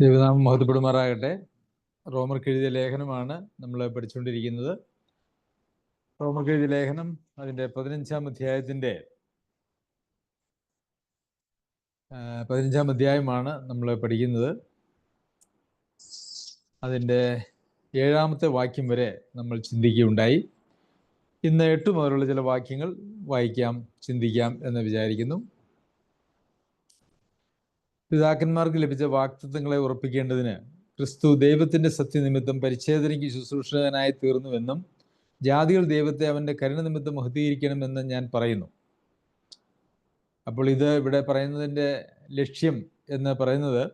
ദൈവനാമം മഹത്വപ്പെടുമാറാകട്ടെ. റോമർക്ക് എഴുതിയ ലേഖനമാണ് നമ്മൾ പഠിച്ചുകൊണ്ടിരിക്കുന്നത്. റോമർക്ക് എഴുതിയ ലേഖനം അതിന്റെ പതിനഞ്ചാം അധ്യായത്തിന്റെ പതിനഞ്ചാം അധ്യായമാണ് നമ്മൾ പഠിക്കുന്നത്. അതിന്റെ ഏഴാമത്തെ വാക്യം വരെ നമ്മൾ ചിന്തിക്കുകയുണ്ടായി. ഇന്ന് എട്ട് മുതലുള്ള ചില വാക്യങ്ങൾ വായിക്കാം ചിന്തിക്കാം എന്ന് വിചാരിക്കുന്നു. പിതാക്കന്മാർക്ക് ലഭിച്ച വാക്തത്വങ്ങളെ ഉറപ്പിക്കേണ്ടതിന് ക്രിസ്തു ദൈവത്തിന്റെ സത്യനിമിത്തം പരിച്ഛേദനയ്ക്ക് ശുശ്രൂഷകനായി തീർന്നുവെന്നും ജാതികൾ ദൈവത്തെ അവന്റെ കരുണ നിമിത്തം മഹത്തീകരിക്കണമെന്ന് ഞാൻ പറയുന്നു. അപ്പോൾ ഇത് ഇവിടെ പറയുന്നതിന്റെ ലക്ഷ്യം എന്ന് പറയുന്നത്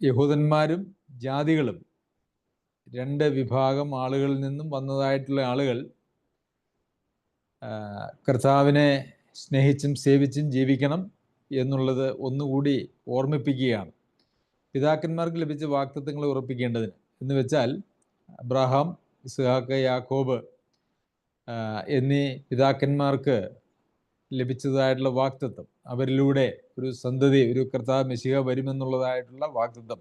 യഹൂദന്മാരും ജാതികളും രണ്ട് വിഭാഗം ആളുകളിൽ നിന്നും വന്നതായിട്ടുള്ള ആളുകൾ കർത്താവിനെ സ്നേഹിച്ചും സേവിച്ചും ജീവിക്കണം എന്നുള്ളത് ഒന്നുകൂടി ഓർമ്മിപ്പിക്കുകയാണ്. പിതാക്കന്മാർക്ക് ലഭിച്ച വാക്തത്വങ്ങളെ ഉറപ്പിക്കേണ്ടതിന്. എന്ന് വെച്ചാൽ അബ്രഹാം ഇസ്ഹാക്ക് യാക്കോബ് എന്നീ പിതാക്കന്മാർക്ക് ലഭിച്ചതായിട്ടുള്ള വാക്തത്വം അവരിലൂടെ ഒരു സന്തതി ഒരു കർത്താവ് മെസ്സിഹ വരുമെന്നുള്ളതായിട്ടുള്ള വാക്തത്വം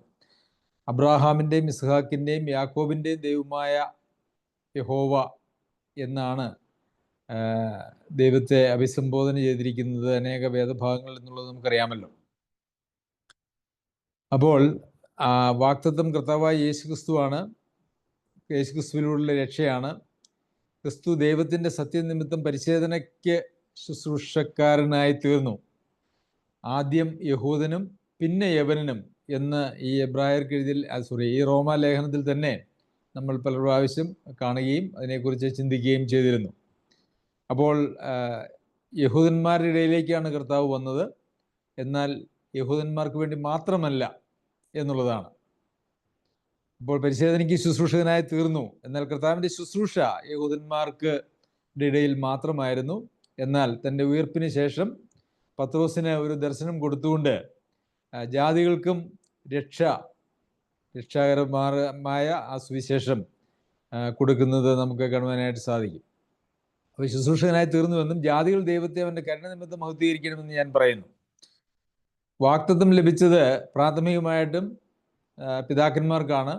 അബ്രാഹാമിന്റെയും ഇസ്ഹാക്കിന്റെയും യാക്കോബിന്റെയും ദൈവമായ യഹോവ എന്നാണ് ദൈവത്തെ അഭിസംബോധന ചെയ്തിരിക്കുന്നത് അനേക വേദഭാഗങ്ങളിൽ എന്നുള്ളത് നമുക്കറിയാമല്ലോ. അപ്പോൾ വാക്തത്വം കർത്താവായ യേശു ക്രിസ്തുവാണ് യേശു ക്രിസ്തുവിലൂടെ രക്ഷയാണ്. ക്രിസ്തു ദൈവത്തിന്റെ സത്യനിമിത്തം പരിശോധനയ്ക്ക് ശുശ്രൂഷക്കാരനായി തീർന്നു. ആദ്യം യഹൂദനും പിന്നെ യവനനും എന്ന് ഈ എബ്രായർക്ക് എഴുതിൽ സോറി ഈ റോമ ലേഖനത്തിൽ തന്നെ നമ്മൾ പല പ്രാവശ്യം കാണുകയും അതിനെക്കുറിച്ച് ചിന്തിക്കുകയും ചെയ്തിരുന്നു. അപ്പോൾ യഹൂദന്മാരുടെ ഇടയിലേക്കാണ് കർത്താവ് വന്നത്. എന്നാൽ യഹൂദന്മാർക്ക് വേണ്ടി മാത്രമല്ല എന്നുള്ളതാണ്. അപ്പോൾ പരിശോധനയ്ക്ക് ശുശ്രൂഷകനായി തീർന്നു. എന്നാൽ കർത്താവിന്റെ ശുശ്രൂഷ യഹൂദന്മാർക്ക് ഇടയിൽ മാത്രമായിരുന്നു. എന്നാൽ തന്റെ ഉയർപ്പിന് ശേഷം പത്രോസിന് ഒരു ദർശനം കൊടുത്തുകൊണ്ട് ജാതികൾക്കും രക്ഷ രക്ഷാകരമായ ആ സുവിശേഷം കൊടുക്കുന്നത് നമുക്ക് കാണുവാനായിട്ട് സാധിക്കും. അപ്പോൾ ശുശ്രൂഷകനായി തീർന്നുവെന്നും ജാതികൾ ദൈവത്തെ അവന്റെ കരുണ നിമിത്തം മഹത്വീകരിക്കണമെന്ന് ഞാൻ പറയുന്നു. വാക്തത്വം ലഭിച്ചത് പ്രാഥമികമായിട്ടും പിതാക്കന്മാർക്കാണ്.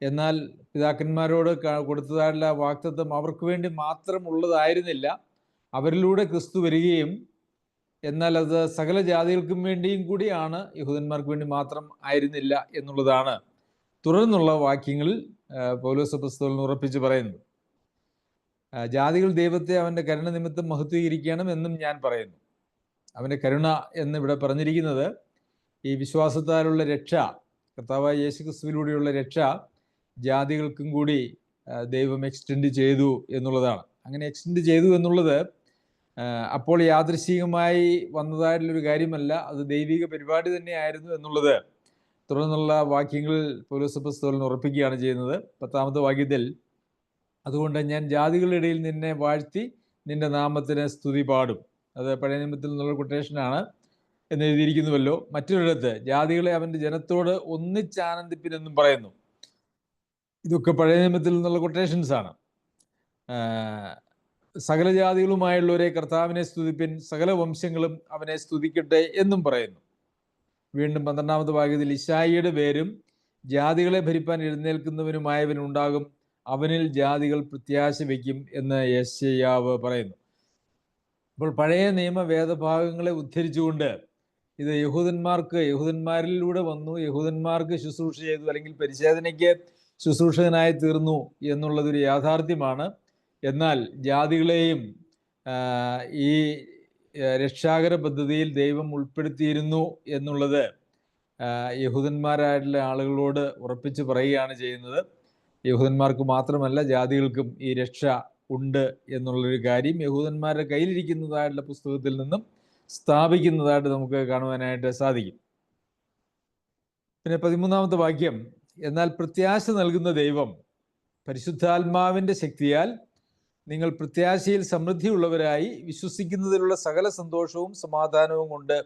എന്നാൽ പിതാക്കന്മാരോട് കൊടുത്തതായിട്ടുള്ള വാക്തത്വം അവർക്ക് വേണ്ടി മാത്രം ഉള്ളതായിരുന്നില്ല. അവരിലൂടെ ക്രിസ്തു വരികയും എന്നാൽ അത് സകല ജാതികൾക്കും വേണ്ടിയും കൂടിയാണ് യഹൂദന്മാർക്ക് വേണ്ടി മാത്രം ആയിരുന്നില്ല എന്നുള്ളതാണ്. തുടർന്നുള്ള വാക്യങ്ങളിൽ പൗലോസ പുസ്തകം ഉറപ്പിച്ച് പറയുന്നത്. ജാതികൾ ദൈവത്തെ അവന്റെ കരുണ നിമിത്തം മഹത്വീകരിക്കണം എന്നും ഞാൻ പറയുന്നു. അവന്റെ കരുണ എന്ന് ഇവിടെ പറഞ്ഞിരിക്കുന്നത് ഈ വിശ്വാസത്താലുള്ള രക്ഷ കർത്താവായ യേശുക്രിസ്തുവിലൂടെയുള്ള രക്ഷ ജാതികൾക്കും കൂടി ദൈവം എക്സ്റ്റെൻഡ് ചെയ്തു എന്നുള്ളതാണ്. അങ്ങനെ എക്സ്റ്റെൻഡ് ചെയ്തു എന്നുള്ളത് അപ്പോൾ യാദൃശികമായി വന്നതായിട്ടുള്ളൊരു കാര്യമല്ല അത് ദൈവിക പരിപാടി തന്നെയായിരുന്നു എന്നുള്ളത്. തുടർന്നുള്ള വാക്യങ്ങളിൽ പൗലോസ് പുസ്തകം ഉറപ്പിക്കുകയാണ് ചെയ്യുന്നത്. പത്താമത്തെ വാക്യത്തിൽ അതുകൊണ്ട് ഞാൻ ജാതികളുടെ ഇടയിൽ നിന്നെ വാഴ്ത്തി നിന്റെ നാമത്തിന് സ്തുതി പാടും. അത് പഴയ നിയമത്തിൽ നിന്നുള്ള കൊട്ടേഷനാണ് എന്ന് എഴുതിയിരിക്കുന്നുവല്ലോ. മറ്റൊരിടത്ത് ജാതികളെ അവന്റെ ജനത്തോട് ഒന്നിച്ചാനന്ദിപ്പിനെന്നും പറയുന്നു. ഇതൊക്കെ പഴയ നിയമത്തിൽ നിന്നുള്ള കൊട്ടേഷൻസ് ആണ്. സകല ജാതികളുമായുള്ളവരെ കർത്താവിനെ സ്തുതിപ്പിൻ സകല വംശങ്ങളും അവനെ സ്തുതിക്കട്ടെ എന്നും പറയുന്നു. വീണ്ടും പന്ത്രണ്ടാമത്തെ ഭാഗ്യത്തിൽ ഇശായിയുടെ പേരും ജാതികളെ ഭരിപ്പാൻ എഴുന്നേൽക്കുന്നവനുമായവൻ ഉണ്ടാകും. അവനിൽ ജാതികൾ പ്രത്യാശ വയ്ക്കും എന്ന് യശയാവ് പറയുന്നു. അപ്പോൾ പഴയ നിയമ വേദഭാഗങ്ങളെ ഉദ്ധരിച്ചുകൊണ്ട് ഇത് യഹൂദന്മാർക്ക് യഹൂദന്മാരിലൂടെ വന്നു യഹൂദന്മാർക്ക് ശുശ്രൂഷ ചെയ്തു അല്ലെങ്കിൽ പരിശോധനയ്ക്ക് ശുശ്രൂഷകനായി തീർന്നു എന്നുള്ളതൊരു യാഥാർത്ഥ്യമാണ്. എന്നാൽ ജാതികളെയും ഈ രക്ഷാകര പദ്ധതിയിൽ ദൈവം ഉൾപ്പെടുത്തിയിരുന്നു എന്നുള്ളത് യഹൂദന്മാരായിട്ടുള്ള ആളുകളോട് ഉറപ്പിച്ച് പറയുകയാണ് ചെയ്യുന്നത്. യഹൂദന്മാർക്ക് മാത്രമല്ല ജാതികൾക്കും ഈ രക്ഷ ഉണ്ട് എന്നുള്ളൊരു കാര്യം യഹൂദന്മാരുടെ കയ്യിലിരിക്കുന്നതായിട്ടുള്ള പുസ്തകത്തിൽ നിന്നും സ്ഥാപിക്കുന്നതായിട്ട് നമുക്ക് കാണുവാനായിട്ട് സാധിക്കും. പിന്നെ പതിമൂന്നാമത്തെ വാക്യം എന്നാൽ പ്രത്യാശ നൽകുന്ന ദൈവം പരിശുദ്ധാത്മാവിന്റെ ശക്തിയാൽ നിങ്ങൾ പ്രത്യാശയിൽ സമൃദ്ധിയുള്ളവരായി വിശ്വസിക്കുന്നതിലുള്ള സകല സന്തോഷവും സമാധാനവും കൊണ്ട്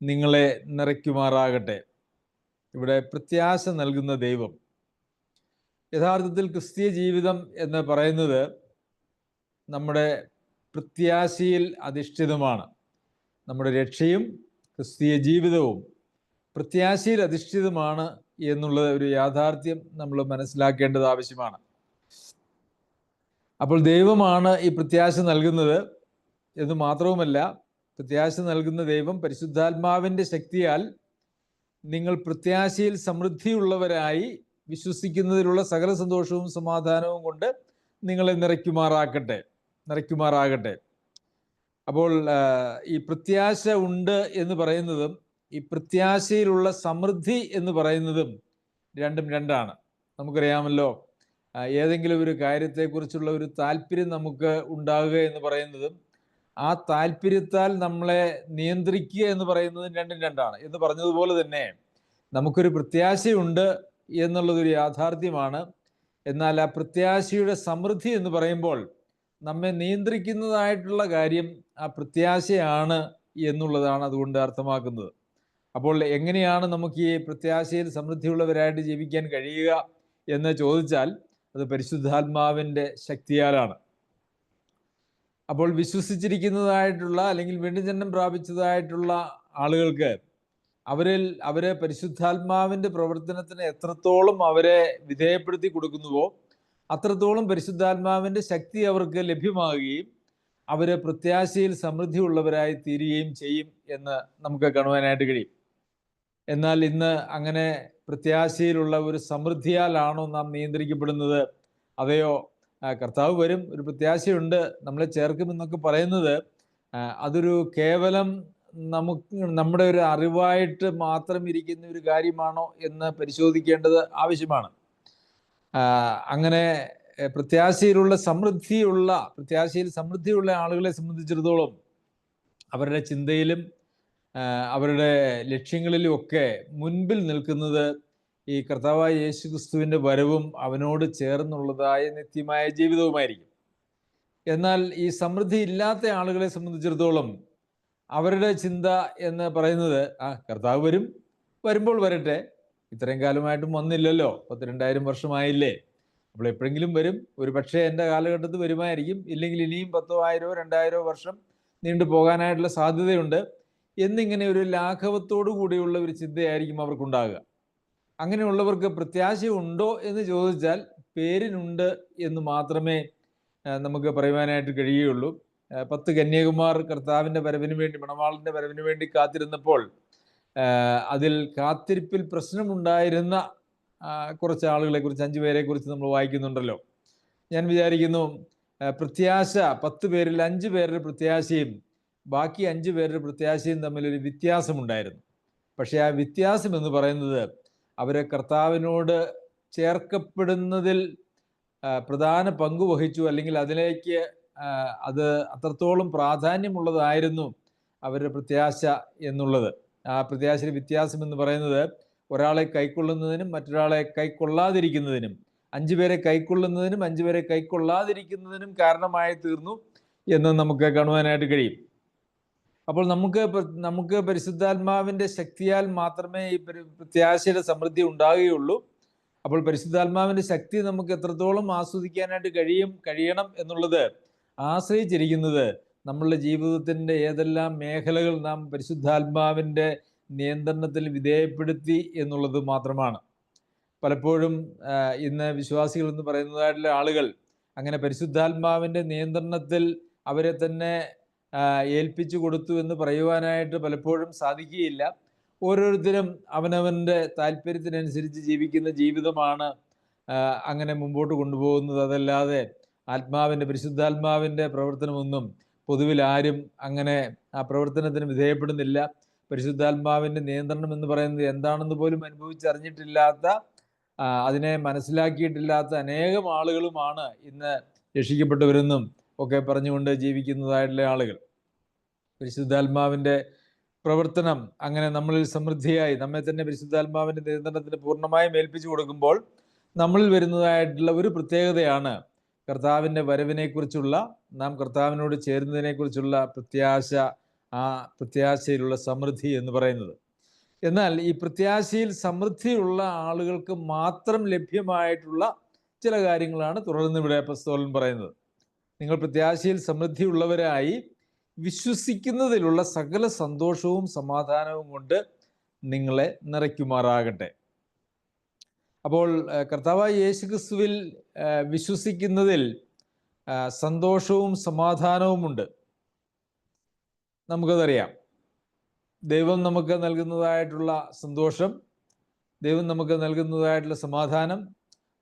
നിങ്ങളെ നിറയ്ക്കുമാറാകട്ടെ. ഇവിടെ പ്രത്യാശ നൽകുന്ന ദൈവം യഥാർത്ഥത്തിൽ ക്രിസ്തീയ ജീവിതം എന്ന് പറയുന്നത് നമ്മുടെ പ്രത്യാശയിൽ അധിഷ്ഠിതമാണ്. നമ്മുടെ രക്ഷയും ക്രിസ്തീയ ജീവിതവും പ്രത്യാശയിൽ അധിഷ്ഠിതമാണ് എന്നുള്ള ഒരു യാഥാർത്ഥ്യം നമ്മൾ മനസ്സിലാക്കേണ്ടത് ആവശ്യമാണ്. അപ്പോൾ ദൈവമാണ് ഈ പ്രത്യാശ നൽകുന്നത് എന്ന് മാത്രവുമല്ല പ്രത്യാശ നൽകുന്ന ദൈവം പരിശുദ്ധാത്മാവിന്റെ ശക്തിയാൽ നിങ്ങൾ പ്രത്യാശയിൽ സമൃദ്ധിയുള്ളവരായി വിശ്വസിക്കുന്നതിലുള്ള സകല സന്തോഷവും സമാധാനവും കൊണ്ട് നിങ്ങളെ നിറയ്ക്കുമാറാക്കട്ടെ നിറയ്ക്കുമാറാകട്ടെ. അപ്പോൾ ഈ പ്രത്യാശ ഉണ്ട് എന്ന് പറയുന്നതും ഈ പ്രത്യാശയിലുള്ള സമൃദ്ധി എന്ന് പറയുന്നതും രണ്ടും രണ്ടാണ്. നമുക്കറിയാമല്ലോ ഏതെങ്കിലും ഒരു കാര്യത്തെക്കുറിച്ചുള്ള ഒരു താല്പര്യം നമുക്ക് ഉണ്ടാകുക എന്ന് പറയുന്നതും ആ താല്പര്യത്താൽ നമ്മളെ നിയന്ത്രിക്കുക എന്ന് പറയുന്നതും രണ്ടും രണ്ടാണ്. എന്ന് പറഞ്ഞതുപോലെ തന്നെ നമുക്കൊരു പ്രത്യാശയുണ്ട് എന്നുള്ളതൊരു യാഥാർത്ഥ്യമാണ്. എന്നാൽ ആ പ്രത്യാശയുടെ സമൃദ്ധി എന്ന് പറയുമ്പോൾ നമ്മെ നിയന്ത്രിക്കുന്നതായിട്ടുള്ള കാര്യം ആ പ്രത്യാശയാണ് എന്നുള്ളതാണ് അതുകൊണ്ട് അർത്ഥമാക്കുന്നത്. അപ്പോൾ എങ്ങനെയാണ് നമുക്ക് ഈ പ്രത്യാശയിൽ സമൃദ്ധിയുള്ളവരായിട്ട് ജീവിക്കാൻ കഴിയുക എന്ന് ചോദിച്ചാൽ അത് പരിശുദ്ധാത്മാവിന്റെ ശക്തിയാലാണ്. അപ്പോൾ വിശ്വസിച്ചിരിക്കുന്നതായിട്ടുള്ള അല്ലെങ്കിൽ വീണ്ടും ജന്മം പ്രാപിച്ചതായിട്ടുള്ള ആളുകൾക്ക് അവരിൽ അവരെ പരിശുദ്ധാത്മാവിന്റെ പ്രവർത്തനത്തിന് എത്രത്തോളം അവരെ വിധേയപ്പെടുത്തി കൊടുക്കുന്നുവോ അത്രത്തോളം പരിശുദ്ധാത്മാവിന്റെ ശക്തി അവർക്ക് ലഭ്യമാകുകയും അവരെ പ്രത്യാശയിൽ സമൃദ്ധിയുള്ളവരായി തീരുകയും ചെയ്യും എന്ന് നമുക്ക് കാണുവാനായിട്ട് കഴിയും. എന്നാൽ ഇന്ന് അങ്ങനെ പ്രത്യാശയിലുള്ള ഒരു സമൃദ്ധിയാലാണോ നാം നിയന്ത്രിക്കപ്പെടുന്നത്? അതെയോ? കർത്താവ് വരും ഒരു പ്രത്യാശയുണ്ട് നമ്മളെ ചേർക്കുമെന്നൊക്കെ പറയുന്നത് അതൊരു കേവലം നമുക്ക് നമ്മുടെ ഒരു അറിവായിട്ട് മാത്രം ഇരിക്കുന്ന ഒരു കാര്യമാണോ എന്ന് പരിശോധിക്കേണ്ടത് ആവശ്യമാണ്. അങ്ങനെ പ്രത്യാശയിലുള്ള സമൃദ്ധിയുള്ള പ്രത്യാശയിൽ സമൃദ്ധിയുള്ള ആളുകളെ സംബന്ധിച്ചിടത്തോളം അവരുടെ ചിന്തയിലും അവരുടെ ലക്ഷ്യങ്ങളിലും ഒക്കെ മുൻപിൽ നിൽക്കുന്നത് ഈ കർത്താവായ യേശു ക്രിസ്തുവിന്റെ വരവും അവനോട് ചേർന്നുള്ളതായ നിത്യമായ ജീവിതവുമായിരിക്കും. എന്നാൽ ഈ സമൃദ്ധി ഇല്ലാത്ത ആളുകളെ സംബന്ധിച്ചിടത്തോളം അവരുടെ ചിന്ത എന്ന് പറയുന്നത് ആ കർത്താവ് വരും വരുമ്പോൾ വരട്ടെ. ഇത്രയും കാലമായിട്ടും വന്നില്ലല്ലോ. പത്തിരണ്ടായിരം വർഷമായില്ലേ. അപ്പോൾ എപ്പോഴെങ്കിലും വരും. ഒരു പക്ഷേ എന്റെ കാലഘട്ടത്തിൽ വരുമായിരിക്കും. ഇല്ലെങ്കിൽ ഇനിയും പത്തോ ആയിരോ രണ്ടായിരോ വർഷം നീണ്ടു പോകാനായിട്ടുള്ള സാധ്യതയുണ്ട്. എന്നിങ്ങനെ ഒരു ലാഘവത്തോടു കൂടിയുള്ള ഒരു ചിന്തയായിരിക്കും അവർക്കുണ്ടാകുക. അങ്ങനെയുള്ളവർക്ക് പ്രത്യാശയുണ്ടോ എന്ന് ചോദിച്ചാൽ പേരിനുണ്ട് എന്ന് മാത്രമേ നമുക്ക് പറയുവാനായിട്ട് കഴിയുകയുള്ളൂ. പത്ത് കന്യാകുമാർ കർത്താവിന്റെ വരവിന് വേണ്ടി മണവാളിന്റെ വരവിന് വേണ്ടി കാത്തിരുന്നപ്പോൾ അതിൽ കാത്തിരിപ്പിൽ പ്രശ്നമുണ്ടായിരുന്ന കുറച്ച് ആളുകളെ കുറിച്ച് അഞ്ചു പേരെ കുറിച്ച് നമ്മൾ വായിക്കുന്നുണ്ടല്ലോ. ഞാൻ വിചാരിക്കുന്നു പ്രത്യാശ പത്ത് പേരിൽ അഞ്ച് പേരുടെ പ്രത്യാശയും ബാക്കി അഞ്ച് പേരുടെ പ്രത്യാശയും തമ്മിലൊരു വ്യത്യാസമുണ്ടായിരുന്നു. പക്ഷേ ആ വ്യത്യാസം എന്ന് പറയുന്നത് അവരെ കർത്താവിനോട് ചേർക്കപ്പെടുന്നതിൽ പ്രധാന പങ്ക് വഹിച്ചു അല്ലെങ്കിൽ അതിലേക്ക് അത് അത്രത്തോളം പ്രാധാന്യമുള്ളതായിരുന്നു അവരുടെ പ്രത്യാശ എന്നുള്ളത്. ആ പ്രത്യാശയുടെ വ്യത്യാസം എന്ന് പറയുന്നത് ഒരാളെ കൈക്കൊള്ളുന്നതിനും മറ്റൊരാളെ കൈക്കൊള്ളാതിരിക്കുന്നതിനും. അഞ്ചു പേരെ കൈക്കൊള്ളുന്നതിനും അഞ്ചു പേരെ കൈക്കൊള്ളാതിരിക്കുന്നതിനും കാരണമായി തീർന്നു എന്ന് നമുക്ക് കാണുവാനായിട്ട് കഴിയും. അപ്പോൾ നമുക്ക് നമുക്ക് പരിശുദ്ധാത്മാവിന്റെ ശക്തിയാൽ മാത്രമേ ഈ പ്രത്യാശയുടെ സമൃദ്ധി ഉണ്ടാകുകയുള്ളൂ അപ്പോൾ പരിശുദ്ധാത്മാവിന്റെ ശക്തി നമുക്ക് എത്രത്തോളം ആസ്വദിക്കാനായിട്ട് കഴിയും കഴിയണം എന്നുള്ളത് ആശ്രയിച്ചിരിക്കുന്നത്. നമ്മളുടെ ജീവിതത്തിന്റെ ഏതെല്ലാം മേഖലകൾ നാം പരിശുദ്ധാത്മാവിന്റെ നിയന്ത്രണത്തിൽ വിധേയപ്പെടുത്തി എന്നുള്ളത് മാത്രമാണ്. പലപ്പോഴും ഇന്ന് വിശ്വാസികൾ എന്ന് പറയുന്നതായിട്ടുള്ള ആളുകൾ അങ്ങനെ പരിശുദ്ധാത്മാവിന്റെ നിയന്ത്രണത്തിൽ അവരെ തന്നെ ഏൽപ്പിച്ചു കൊടുത്തു എന്ന് പറയുവാനായിട്ട് പലപ്പോഴും സാധിക്കുകയില്ല. ഓരോരുത്തരും അവനവന്റെ താല്പര്യത്തിനനുസരിച്ച് ജീവിക്കുന്ന ജീവിതമാണ് അങ്ങനെ മുമ്പോട്ട് കൊണ്ടുപോകുന്നത്. അതല്ലാതെ ആത്മാവിന്റെ പരിശുദ്ധാത്മാവിന്റെ പ്രവർത്തനമൊന്നും പൊതുവിൽ ആരും അങ്ങനെ ആ പ്രവർത്തനത്തിന് വിധേയപ്പെടുന്നില്ല. പരിശുദ്ധാത്മാവിന്റെ നിയന്ത്രണം എന്ന് പറയുന്നത് എന്താണെന്ന് പോലും അനുഭവിച്ചറിഞ്ഞിട്ടില്ലാത്ത അതിനെ മനസ്സിലാക്കിയിട്ടില്ലാത്ത അനേകം ആളുകളുമാണ് ഇന്ന് രക്ഷിക്കപ്പെട്ടവരെന്നും ഒക്കെ പറഞ്ഞുകൊണ്ട് ജീവിക്കുന്നതായിട്ടുള്ള ആളുകൾ. പരിശുദ്ധാത്മാവിന്റെ പ്രവർത്തനം അങ്ങനെ നമ്മളിൽ സമൃദ്ധിയായി നമ്മെ തന്നെ പരിശുദ്ധാത്മാവിന്റെ നിയന്ത്രണത്തിന് പൂർണമായും ഏൽപ്പിച്ചു കൊടുക്കുമ്പോൾ നമ്മളിൽ വരുന്നതായിട്ടുള്ള ഒരു പ്രത്യേകതയാണ് കർത്താവിന്റെ വരവിനെക്കുറിച്ചുള്ള നാം കർത്താവിനോട് ചേരുന്നതിനെക്കുറിച്ചുള്ള പ്രത്യാശ ആ പ്രത്യാശയിലുള്ള സമൃദ്ധി എന്ന് പറയുന്നത്. എന്നാൽ ഈ പ്രത്യാശയിൽ സമൃദ്ധിയുള്ള ആളുകൾക്ക് മാത്രം ലഭ്യമായിട്ടുള്ള ചില കാര്യങ്ങളാണ് തുടർന്ന് ഇവിടെ പ്രസ്തോലൻ പറയുന്നത്. നിങ്ങൾ പ്രത്യാശയിൽ സമൃദ്ധിയുള്ളവരായി വിശ്വസിക്കുന്നതിലുള്ള സകല സന്തോഷവും സമാധാനവും കൊണ്ട് നിങ്ങളെ നിറയ്ക്കുമാറാകട്ടെ. അപ്പോൾ കർത്താവ് കർത്താവായ യേശു ക്രിസ്തുവിൽ വിശ്വസിക്കുന്നതിൽ സന്തോഷവും സമാധാനവും ഉണ്ട്. നമുക്കതറിയാം. ദൈവം നമുക്ക് നൽകുന്നതായിട്ടുള്ള സന്തോഷം ദൈവം നമുക്ക് നൽകുന്നതായിട്ടുള്ള സമാധാനം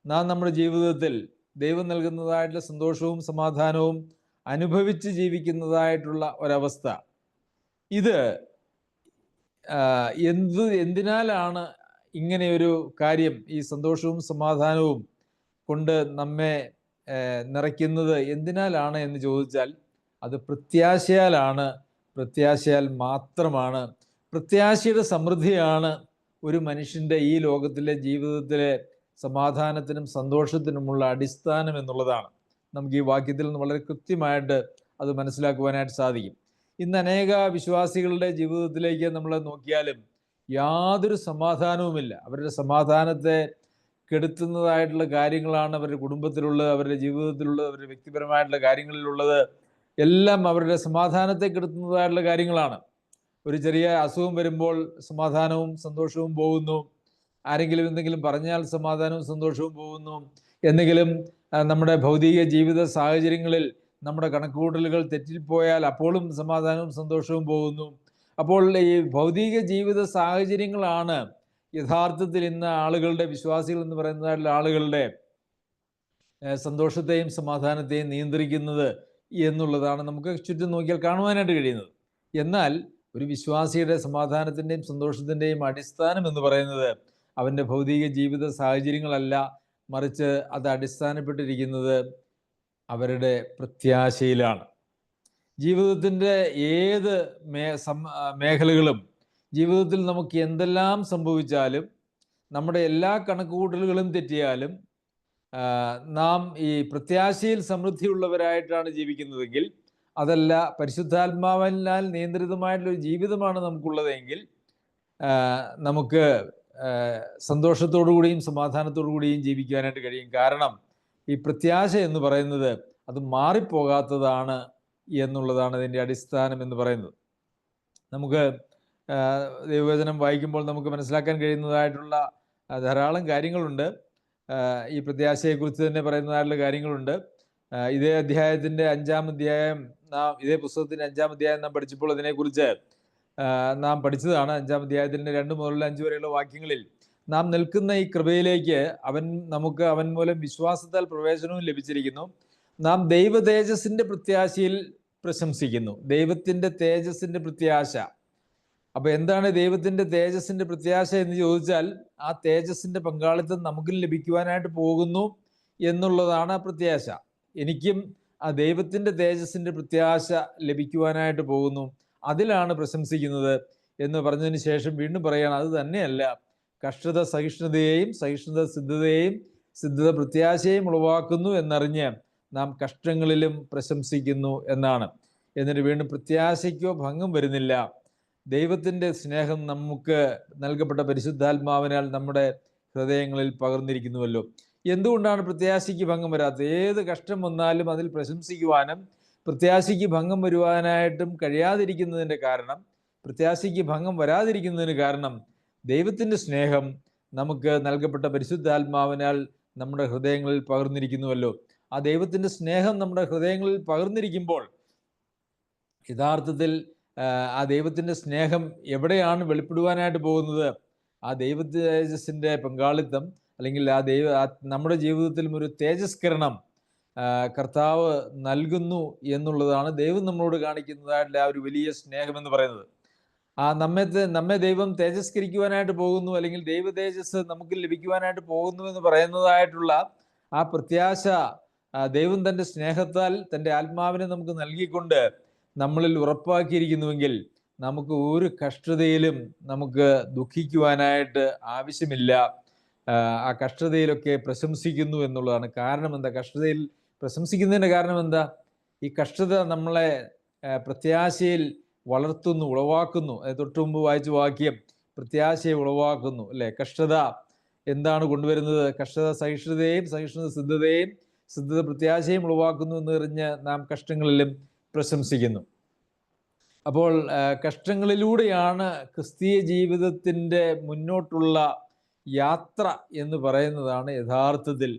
നാം നമ്മുടെ ജീവിതത്തിൽ ദൈവം നൽകുന്നതായിട്ടുള്ള സന്തോഷവും സമാധാനവും അനുഭവിച്ച് ജീവിക്കുന്നതായിട്ടുള്ള ഒരവസ്ഥ. ഇത് എന്ത് എന്തിനാലാണ് ഇങ്ങനെ ഒരു കാര്യം ഈ സന്തോഷവും സമാധാനവും കൊണ്ട് നമ്മെ നിറയ്ക്കുന്നത് എന്തിനാലാണ് എന്ന് ചോദിച്ചാൽ അത് പ്രത്യാശയാലാണ്. പ്രത്യാശയാൽ മാത്രമാണ്. പ്രത്യാശയുടെ സമൃദ്ധിയാണ് ഒരു മനുഷ്യന്റെ ഈ ലോകത്തിലെ ജീവിതത്തിലെ സമാധാനത്തിനും സന്തോഷത്തിനുമുള്ള അടിസ്ഥാനം എന്നുള്ളതാണ്. നമുക്ക് ഈ വാക്യത്തിൽ നിന്ന് വളരെ കൃത്യമായിട്ട് അത് മനസ്സിലാക്കുവാനായിട്ട് സാധിക്കും. ഇന്ന് അനേക വിശ്വാസികളുടെ ജീവിതത്തിലേക്ക് നമ്മൾ നോക്കിയാലും യാതൊരു സമാധാനവുമില്ല. അവരുടെ സമാധാനത്തെ കെടുത്തുന്നതായിട്ടുള്ള കാര്യങ്ങളാണ് അവരുടെ കുടുംബത്തിലുള്ളത് അവരുടെ ജീവിതത്തിലുള്ളത് അവരുടെ വ്യക്തിപരമായിട്ടുള്ള കാര്യങ്ങളിലുള്ളത്. എല്ലാം അവരുടെ സമാധാനത്തെ കെടുത്തുന്നതായിട്ടുള്ള കാര്യങ്ങളാണ്. ഒരു ചെറിയ അസുഖം വരുമ്പോൾ സമാധാനവും സന്തോഷവും പോകുന്നു. ആരെങ്കിലും എന്തെങ്കിലും പറഞ്ഞാൽ സമാധാനവും സന്തോഷവും പോകുന്നു. എന്തെങ്കിലും നമ്മുടെ ഭൗതിക ജീവിത സാഹചര്യങ്ങളിൽ നമ്മുടെ കണക്കുകൂട്ടലുകൾ തെറ്റിപ്പോയാൽ അപ്പോഴും സമാധാനവും സന്തോഷവും പോകുന്നു. അപ്പോൾ ഈ ഭൗതിക ജീവിത സാഹചര്യങ്ങളാണ് യഥാർത്ഥത്തിൽ ഇന്ന് ആളുകളുടെ വിശ്വാസികൾ എന്ന് പറയുന്ന ആളുകളുടെ സന്തോഷത്തെയും സമാധാനത്തെയും നിയന്ത്രിക്കുന്നത് എന്നുള്ളതാണ് നമുക്ക് ചുറ്റും നോക്കിയാൽ കാണുവാനായിട്ട് കഴിയുന്നത്. എന്നാൽ ഒരു വിശ്വാസിയുടെ സമാധാനത്തിന്റെയും സന്തോഷത്തിന്റെയും അടിസ്ഥാനം എന്ന് പറയുന്നത് അവന്റെ ഭൗതിക ജീവിത സാഹചര്യങ്ങളല്ല മറിച്ച് അത് അടിസ്ഥാനപ്പെട്ടിരിക്കുന്നത് അവരുടെ പ്രത്യാശയിലാണ്. ജീവിതത്തിന്റെ ഏത് മേ മേഖലകളും ജീവിതത്തിൽ നമുക്ക് എന്തെല്ലാം സംഭവിച്ചാലും നമ്മുടെ എല്ലാ കണക്കുകൂട്ടലുകളും തെറ്റിയാലും നാം ഈ പ്രത്യാശയിൽ സമൃദ്ധിയുള്ളവരായിട്ടാണ് ജീവിക്കുന്നതെങ്കിൽ അതല്ല പരിശുദ്ധാത്മാവിനാൽ നിയന്ത്രിതമായിട്ടുള്ള ഒരു ജീവിതമാണ് നമുക്കുള്ളതെങ്കിൽ നമുക്ക് സന്തോഷത്തോടു കൂടിയും സമാധാനത്തോടു കൂടിയും ജീവിക്കാനായിട്ട് കഴിയും. കാരണം ഈ പ്രത്യാശ എന്ന് പറയുന്നത് അത് മാറിപ്പോകാത്തതാണ് എന്നുള്ളതാണ് ഇതിന്റെ അടിസ്ഥാനം എന്ന് പറയുന്നത്. നമുക്ക് ദൈവവചനം വായിക്കുമ്പോൾ നമുക്ക് മനസ്സിലാക്കാൻ കഴിയുന്നതായിട്ടുള്ള ധാരാളം കാര്യങ്ങളുണ്ട്. ഈ പ്രത്യാശയെക്കുറിച്ച് തന്നെ പറയുന്നതായിട്ടുള്ള കാര്യങ്ങളുണ്ട്. ഇതേ അധ്യായത്തിന്റെ അഞ്ചാം അധ്യായം നാം ഇതേ പുസ്തകത്തിന്റെ അഞ്ചാം അധ്യായം നാം പഠിച്ചപ്പോൾ അതിനെക്കുറിച്ച് നാം പഠിച്ചതാണ്. അഞ്ചാം അധ്യായത്തിന്റെ രണ്ട് മുതലുള്ള അഞ്ച് വരെയുള്ള വാക്യങ്ങളിൽ നാം നിൽക്കുന്ന ഈ കൃപയിലേക്ക് അവൻ നമുക്ക് അവൻ മൂലം വിശ്വാസത്താൽ പ്രവേശനവും ലഭിച്ചിരിക്കുന്നു. നാം ദൈവ തേജസ്സിന്റെ പ്രത്യാശയിൽ പ്രശംസിക്കുന്നു. ദൈവത്തിന്റെ തേജസ്സിന്റെ പ്രത്യാശ. അപ്പൊ എന്താണ് ദൈവത്തിന്റെ തേജസ്സിന്റെ പ്രത്യാശ എന്ന് ചോദിച്ചാൽ ആ തേജസ്സിന്റെ പങ്കാളിത്തം നമുക്കും ലഭിക്കുവാനായിട്ട് പോകുന്നു എന്നുള്ളതാണ് ആ പ്രത്യാശ. എനിക്കും ആ ദൈവത്തിന്റെ തേജസ്സിന്റെ പ്രത്യാശ ലഭിക്കുവാനായിട്ട് പോകുന്നു. അതിലാണ് പ്രശംസിക്കുന്നത് എന്ന് പറഞ്ഞതിന് ശേഷം വീണ്ടും പറയുകയാണ് അത് തന്നെയല്ല. കഷ്ടത സഹിഷ്ണുതയെയും സഹിഷ്ണുത സിദ്ധതയെയും സിദ്ധത പ്രത്യാശയും ഉളവാക്കുന്നു എന്നറിഞ്ഞ് നാം കഷ്ടങ്ങളിലും പ്രശംസിക്കുന്നു എന്നാണ്. എന്നിട്ട് വീണ്ടും പ്രത്യാശയ്ക്കോ ഭംഗം വരുന്നില്ല. ദൈവത്തിന്റെ സ്നേഹം നമുക്ക് നൽകപ്പെട്ട പരിശുദ്ധാത്മാവിനാൽ നമ്മുടെ ഹൃദയങ്ങളിൽ പകർന്നിരിക്കുന്നുവല്ലോ. എന്തുകൊണ്ടാണ് പ്രത്യാശയ്ക്ക് ഭംഗം വരാത്തത്? ഏത് കഷ്ടം വന്നാലും അതിൽ പ്രശംസിക്കുവാനും പ്രത്യാശയ്ക്ക് ഭംഗം വരുവാനായിട്ടും കഴിയാതിരിക്കുന്നതിന്റെ കാരണം പ്രത്യാശയ്ക്ക് ഭംഗം വരാതിരിക്കുന്നതിന് കാരണം ദൈവത്തിന്റെ സ്നേഹം നമുക്ക് നൽകപ്പെട്ട പരിശുദ്ധാത്മാവിനാൽ നമ്മുടെ ഹൃദയങ്ങളിൽ പകർന്നിരിക്കുന്നുവല്ലോ. ആ ദൈവത്തിന്റെ സ്നേഹം നമ്മുടെ ഹൃദയങ്ങളിൽ പകർന്നിരിക്കുമ്പോൾ യഥാർത്ഥത്തിൽ ആ, ദൈവത്തിന്റെ സ്നേഹം എവിടെയാണ് വെളിപ്പെടുവാനായിട്ട് പോകുന്നത്? ആ ദൈവ തേജസ്സിന്റെ പങ്കാളിത്തം അല്ലെങ്കിൽ ആ ദൈവ നമ്മുടെ ജീവിതത്തിലും ഒരു തേജസ്കരണം കർത്താവ് നൽകുന്നു എന്നുള്ളതാണ് ദൈവം നമ്മളോട് കാണിക്കുന്നതായിട്ടുള്ള ആ ഒരു വലിയ സ്നേഹം എന്ന് പറയുന്നത്. ആ നമ്മെ നമ്മെ ദൈവം തേജസ്കരിക്കുവാനായിട്ട് പോകുന്നു അല്ലെങ്കിൽ ദൈവ തേജസ് നമുക്ക് ലഭിക്കുവാനായിട്ട് പോകുന്നു എന്ന് പറയുന്നതായിട്ടുള്ള ആ പ്രത്യാശ ദൈവം തന്റെ സ്നേഹത്താൽ തന്റെ ആത്മാവിനെ നമുക്ക് നൽകിക്കൊണ്ട് നമ്മളിൽ ഉറപ്പാക്കിയിരിക്കുന്നുവെങ്കിൽ നമുക്ക് ഒരു കഷ്ടതയിലും നമുക്ക് ദുഃഖിക്കുവാനായിട്ട് ആവശ്യമില്ല. ആ, കഷ്ടതയിലൊക്കെ പ്രശംസിക്കുന്നു എന്നുള്ളതാണ് കാരണം എന്താ? കഷ്ടതയിൽ പ്രശംസിക്കുന്നതിന്റെ കാരണം എന്താ? ഈ കഷ്ടത നമ്മളെ പ്രത്യാശയിൽ വളർത്തുന്നു ഉളവാക്കുന്നു. തൊട്ടു മുമ്പ് വായിച്ച വാക്യം പ്രത്യാശയെ ഉളവാക്കുന്നു അല്ലേ? കഷ്ടത എന്താണ് കൊണ്ടുവരുന്നത്? കഷ്ടത സഹിഷ്ണുതയും സഹിഷ്ണുത സിദ്ധതയും സിദ്ധത പ്രത്യാശയും ഉളവാക്കുന്നു എന്ന് പറഞ്ഞ് നാം കഷ്ടങ്ങളിലും പ്രശംസിക്കുന്നു. അപ്പോൾ കഷ്ടങ്ങളിലൂടെയാണ് ക്രിസ്തീയ ജീവിതത്തിന്റെ മുന്നോട്ടുള്ള യാത്ര എന്ന് പറയുന്നതാണ് യഥാർത്ഥത്തിൽ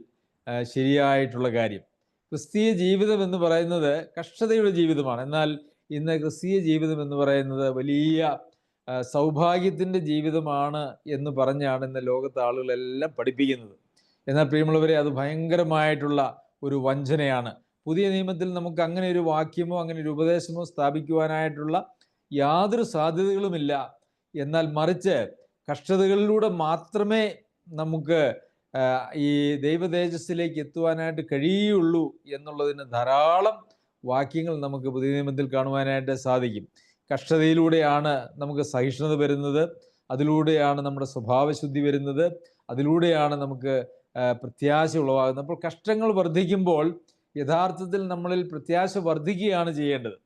ശരിയായിട്ടുള്ള കാര്യം. ക്രിസ്തീയ ജീവിതം എന്ന് പറയുന്നത് കഷ്ടതയുടെ ജീവിതമാണ്. എന്നാൽ ഇന്ന് ക്രിസ്തീയ ജീവിതം എന്ന് പറയുന്നത് വലിയ സൗഭാഗ്യത്തിന്റെ ജീവിതമാണ് എന്ന് പറഞ്ഞാണ് ഇന്ന് ലോകത്തെ ആളുകളെല്ലാം പഠിപ്പിക്കുന്നത്. എന്നാൽ പ്രിയമുള്ളവരെ അത് ഭയങ്കരമായിട്ടുള്ള ഒരു വഞ്ചനയാണ്. പുതിയ നിയമത്തിൽ നമുക്ക് അങ്ങനെ ഒരു വാക്യമോ അങ്ങനെ ഒരു ഉപദേശമോ സ്ഥാപിക്കുവാനായിട്ടുള്ള യാതൊരു സാധ്യതകളുമില്ല. എന്നാൽ മറിച്ച് കഷ്ടതകളിലൂടെ മാത്രമേ നമുക്ക് ഈ ദൈവതേജസ്സിലേക്ക് എത്തുവാനായിട്ട് കഴിയുള്ളൂ എന്നുള്ളതിന് ധാരാളം വാക്യങ്ങൾ നമുക്ക് പുതിയ നിയമത്തിൽ കാണുവാനായിട്ട് സാധിക്കും. കഷ്ടതയിലൂടെയാണ് നമുക്ക് സഹിഷ്ണുത വരുന്നത്. അതിലൂടെയാണ് നമ്മുടെ സ്വഭാവശുദ്ധി വരുന്നത്. അതിലൂടെയാണ് നമുക്ക് പ്രത്യാശ ഉളവാകുന്നത്. അപ്പോൾ കഷ്ടങ്ങൾ വർദ്ധിക്കുമ്പോൾ യഥാർത്ഥത്തിൽ നമ്മളിൽ പ്രത്യാശ വർദ്ധിക്കുകയാണ് ചെയ്യേണ്ടത്.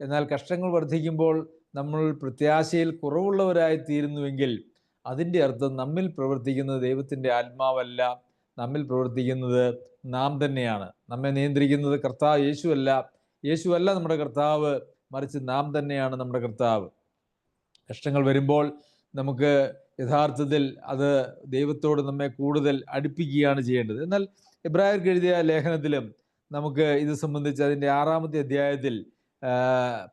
എന്നാൽ കഷ്ടങ്ങൾ വർദ്ധിക്കുമ്പോൾ നമ്മൾ പ്രത്യാശയിൽ കുറവുള്ളവരായി തീരുന്നുവെങ്കിൽ അതിന്റെ അർത്ഥം നമ്മിൽ പ്രവർത്തിക്കുന്നത് ദൈവത്തിന്റെ ആത്മാവല്ല. നമ്മിൽ പ്രവർത്തിക്കുന്നത് നാം തന്നെയാണ്. നമ്മെ നിയന്ത്രിക്കുന്നത് കർത്താവ് യേശുവല്ല. യേശുവല്ല നമ്മുടെ കർത്താവ്. മറിച്ച് നാം തന്നെയാണ് നമ്മുടെ കർത്താവ്. കഷ്ടങ്ങൾ വരുമ്പോൾ നമുക്ക് യഥാർത്ഥത്തിൽ അത് ദൈവത്തോട് നമ്മെ കൂടുതൽ അടുപ്പിക്കുകയാണ് ചെയ്യേണ്ടത്. എന്നാൽ ഇബ്രാഹിർക്ക് എഴുതിയ ലേഖനത്തിലും നമുക്ക് ഇത് സംബന്ധിച്ച് അതിന്റെ ആറാമത്തെ അധ്യായത്തിൽ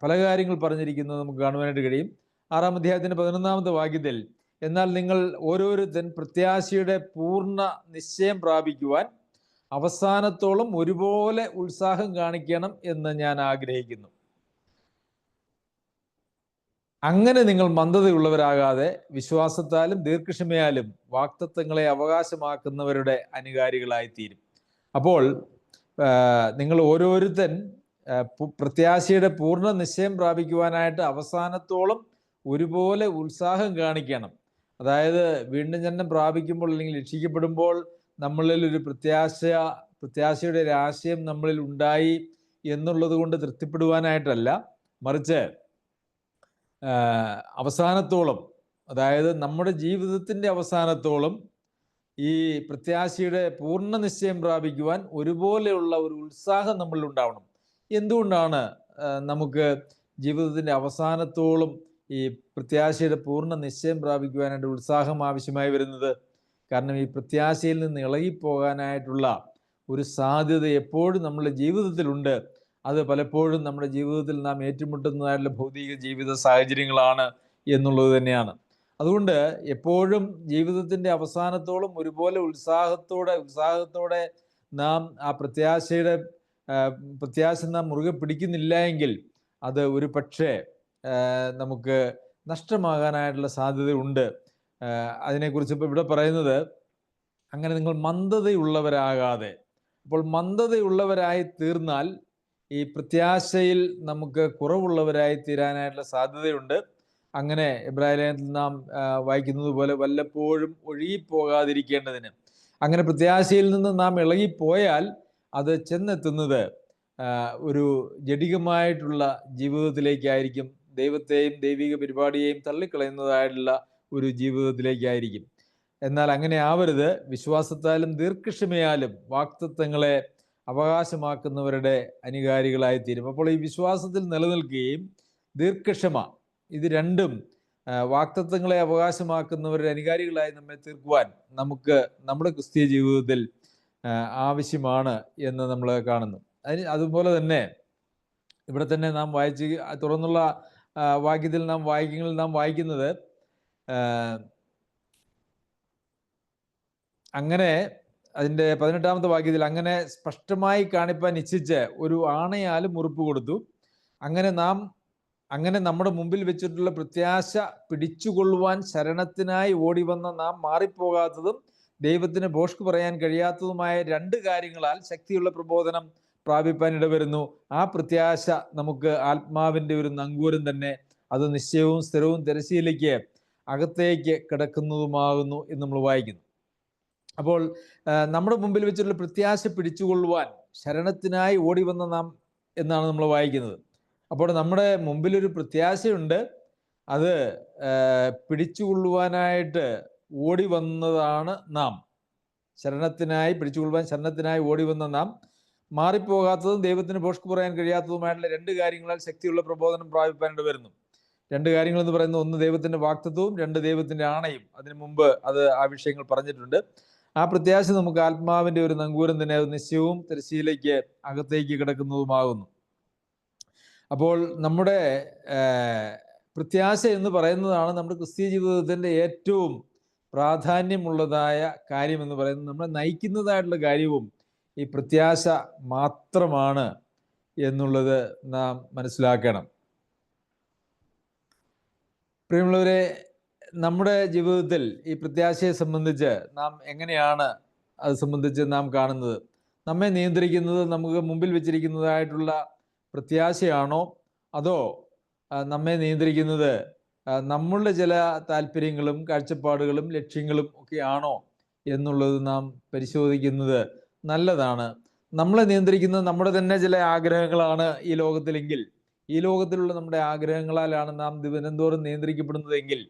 പല കാര്യങ്ങൾ പറഞ്ഞിരിക്കുന്നത് നമുക്ക് കാണുവാനായിട്ട് കഴിയും. ആറാം അധ്യായത്തിന്റെ പതിനൊന്നാമത്തെ വാക്യത്തിൽ എന്നാൽ നിങ്ങൾ ഓരോരുത്തൻ പ്രത്യാശയുടെ പൂർണ നിശ്ചയം പ്രാപിക്കുവാൻ അവസാനത്തോളം ഒരുപോലെ ഉത്സാഹം കാണിക്കണം എന്ന് ഞാൻ ആഗ്രഹിക്കുന്നു. അങ്ങനെ നിങ്ങൾ മന്ദതയുള്ളവരാകാതെ വിശ്വാസത്താലും ദീർഘക്ഷമയാലും വാക്തത്വങ്ങളെ അവകാശമാക്കുന്നവരുടെ അനുകാരികളായി തീരും അപ്പോൾ നിങ്ങൾ ഓരോരുത്തൻ പ്രത്യാശയുടെ പൂർണ നിശ്ചയം പ്രാപിക്കുവാനായിട്ട് അവസാനത്തോളം ഒരുപോലെ ഉത്സാഹം കാണിക്കണം. അതായത് വീണ്ടും ജന്മം പ്രാപിക്കുമ്പോൾ അല്ലെങ്കിൽ രക്ഷിക്കപ്പെടുമ്പോൾ നമ്മളിൽ ഒരു പ്രത്യാശ പ്രത്യാശയുടെ ഒരു ആശയം നമ്മളിൽ ഉണ്ടായി എന്നുള്ളത് കൊണ്ട് തൃപ്തിപ്പെടുവാനായിട്ടല്ല. മറിച്ച് അവസാനത്തോളം അതായത് നമ്മുടെ ജീവിതത്തിന്റെ അവസാനത്തോളം ഈ പ്രത്യാശയുടെ പൂർണ നിശ്ചയം പ്രാപിക്കുവാൻ ഒരുപോലെയുള്ള ഒരു ഉത്സാഹം നമ്മളിൽ ഉണ്ടാവണം. എന്തുകൊണ്ടാണ് നമുക്ക് ജീവിതത്തിന്റെ അവസാനത്തോളം ഈ പ്രത്യാശയുടെ പൂർണ നിശ്ചയം പ്രാപിക്കുവാനായിട്ട് ഉത്സാഹം ആവശ്യമായി വരുന്നത്? കാരണം ഈ പ്രത്യാശയിൽ നിന്ന് ഇളകിപ്പോകാനായിട്ടുള്ള ഒരു സാധ്യത എപ്പോഴും നമ്മുടെ ജീവിതത്തിലുണ്ട്. അത് പലപ്പോഴും നമ്മുടെ ജീവിതത്തിൽ നാം ഏറ്റുമുട്ടുന്നതായിട്ടുള്ള ഭൗതിക ജീവിത സാഹചര്യങ്ങളാണ് എന്നുള്ളത് തന്നെയാണ്. അതുകൊണ്ട് എപ്പോഴും ജീവിതത്തിന്റെ അവസാനത്തോളം ഒരുപോലെ ഉത്സാഹത്തോടെ ഉത്സാഹത്തോടെ നാം ആ പ്രത്യാശയുടെ പ്രത്യാശ നാം മുറുകെ പിടിക്കുന്നില്ല എങ്കിൽ അത് ഒരു പക്ഷേ നമുക്ക് നഷ്ടമാകാനായിട്ടുള്ള സാധ്യതയുണ്ട്. അതിനെക്കുറിച്ച് ഇപ്പോൾ ഇവിടെ പറയുന്നത് അങ്ങനെ നിങ്ങൾ മന്ദതയുള്ളവരാകാതെ. അപ്പോൾ മന്ദതയുള്ളവരായി തീർന്നാൽ ഈ പ്രത്യാശയിൽ നമുക്ക് കുറവുള്ളവരായി തീരാനായിട്ടുള്ള സാധ്യതയുണ്ട്. അങ്ങനെ ഇബ്രാഹിലേനത്തിൽ നാം വായിക്കുന്നത് പോലെ വല്ലപ്പോഴും ഒഴുകിപ്പോകാതിരിക്കേണ്ടതിന്. അങ്ങനെ പ്രത്യാശയിൽ നിന്ന് നാം ഇളകിപ്പോയാൽ അത് ചെന്നെത്തുന്നത് ഒരു ജടികമായിട്ടുള്ള ജീവിതത്തിലേക്കായിരിക്കും. ദൈവത്തെയും ദൈവിക പരിപാടിയെയും തള്ളിക്കളയുന്നതായിട്ടുള്ള ഒരു ജീവിതത്തിലേക്കായിരിക്കും. എന്നാൽ അങ്ങനെ ആവരുത്. വിശ്വാസത്താലും ദീർഘക്ഷമയാലും വാക്തത്വങ്ങളെ അവകാശമാക്കുന്നവരുടെ അനുകാരികളായി തീരും. അപ്പോൾ ഈ വിശ്വാസത്തിൽ നിലനിൽക്കുകയും ദീർഘക്ഷമ ഇത് രണ്ടും വാക്തത്വങ്ങളെ അവകാശമാക്കുന്നവരുടെ അനുകാരികളായി നമ്മെ തീർക്കുവാൻ നമുക്ക് നമ്മുടെ ക്രിസ്തീയ ജീവിതത്തിൽ ആവശ്യമാണ് എന്ന് നമ്മൾ കാണുന്നു. അതിന് അതുപോലെ തന്നെ ഇവിടെ തന്നെ നാം വായിച്ച് തുറന്നുള്ള വാക്യത്തിൽ നാം വാക്യങ്ങളിൽ നാം വായിക്കുന്നത് അങ്ങനെ അതിന്റെ പതിനെട്ടാമത്തെ വാക്യത്തിൽ അങ്ങനെ സ്പഷ്ടമായി കാണിപ്പാൻ ഇച്ഛിച്ച് ഒരു ആണയാലും മുറിപ്പ് കൊടുത്തു. അങ്ങനെ നാം അങ്ങനെ നമ്മുടെ മുമ്പിൽ വെച്ചിട്ടുള്ള പ്രത്യാശ പിടിച്ചുകൊള്ളുവാൻ ശരണത്തിനായി ഓടി വന്ന നാം മാറിപ്പോകാത്തതും ദൈവത്തിന് ഭോഷ്ക് പറയാൻ കഴിയാത്തതുമായ രണ്ട് കാര്യങ്ങളാൽ ശക്തിയുള്ള പ്രബോധനം പ്രാപിപ്പാൻ ഇടവരുന്നു. ആ പ്രത്യാശ നമുക്ക് ആത്മാവിന്റെ ഒരു നങ്കൂരം തന്നെ അത് നിശ്ചയവും സ്ഥിരവും തിരശീലയ്ക്ക് അകത്തേക്ക് കിടക്കുന്നതുമാകുന്നു എന്ന് നമ്മൾ വായിക്കുന്നു. അപ്പോൾ നമ്മുടെ മുമ്പിൽ വെച്ചുള്ള പ്രത്യാശ പിടിച്ചുകൊള്ളുവാൻ ശരണത്തിനായി ഓടി വന്ന നാം എന്നാണ് നമ്മൾ വായിക്കുന്നത്. അപ്പോൾ നമ്മുടെ മുമ്പിലൊരു പ്രത്യാശയുണ്ട്. അത് പിടിച്ചുകൊള്ളുവാനായിട്ട് ഓടി വന്നതാണ് നാം. ശരണത്തിനായി പിടിച്ചുകൊള്ളുവാൻ ശരണത്തിനായി ഓടി വന്ന നാം. മാറിപ്പോകാത്തതും ദൈവത്തിന് ഭോഷ്ക്ക് പറയാൻ കഴിയാത്തതുമായിട്ടുള്ള രണ്ട് കാര്യങ്ങളാൽ ശക്തിയുള്ള പ്രബോധനം പ്രാപിപ്പാനായിട്ട് വരുന്നു. രണ്ട് കാര്യങ്ങൾ എന്ന് പറയുന്നത് ഒന്ന് ദൈവത്തിന്റെ വാക്തത്വവും രണ്ട് ദൈവത്തിന്റെ ആണയും. അതിനു മുമ്പ് അത് ആ വിഷയങ്ങൾ പറഞ്ഞിട്ടുണ്ട്. ആ പ്രത്യാശ നമുക്ക് ആത്മാവിന്റെ ഒരു നങ്കൂരം തന്നെ നിശ്ചയവും തിരശ്ശീലയ്ക്ക് അകത്തേക്ക് കിടക്കുന്നതുമാകുന്നു. അപ്പോൾ നമ്മുടെ പ്രത്യാശ എന്ന് പറയുന്നതാണ് നമ്മുടെ ക്രിസ്തീയ ജീവിതത്തിന്റെ ഏറ്റവും പ്രാധാന്യമുള്ളതായ കാര്യം എന്ന് പറയുന്നത്. നമ്മളെ നയിക്കുന്നതായിട്ടുള്ള കാര്യവും ഈ പ്രത്യാശ മാത്രമാണ് എന്നുള്ളത് നാം മനസ്സിലാക്കണം. പ്രിയമുള്ളവരെ നമ്മുടെ ജീവിതത്തിൽ ഈ പ്രത്യാശയെ സംബന്ധിച്ച് നാം എങ്ങനെയാണ് അത് സംബന്ധിച്ച് നാം കാണുന്നത്? നമ്മെ നിയന്ത്രിക്കുന്നത് നമുക്ക് മുമ്പിൽ വെച്ചിരിക്കുന്നതായിട്ടുള്ള പ്രത്യാശയാണോ? അതോ നമ്മെ നിയന്ത്രിക്കുന്നത് നമ്മളുടെ ചില താല്പര്യങ്ങളും കാഴ്ചപ്പാടുകളും ലക്ഷ്യങ്ങളും ഒക്കെയാണോ എന്നുള്ളത് നാം പരിശോധിക്കുന്നത് നല്ലതാണ്. നമ്മളെ നിയന്ത്രിക്കുന്നത് നമ്മുടെ തന്നെ ചില ആഗ്രഹങ്ങളാണ് ഈ ലോകത്തിലെങ്കിൽ. ഈ ലോകത്തിലുള്ള നമ്മുടെ ആഗ്രഹങ്ങളാലാണ് നാം ദിനംതോറും നിയന്ത്രിക്കപ്പെടുന്നതെങ്കിൽ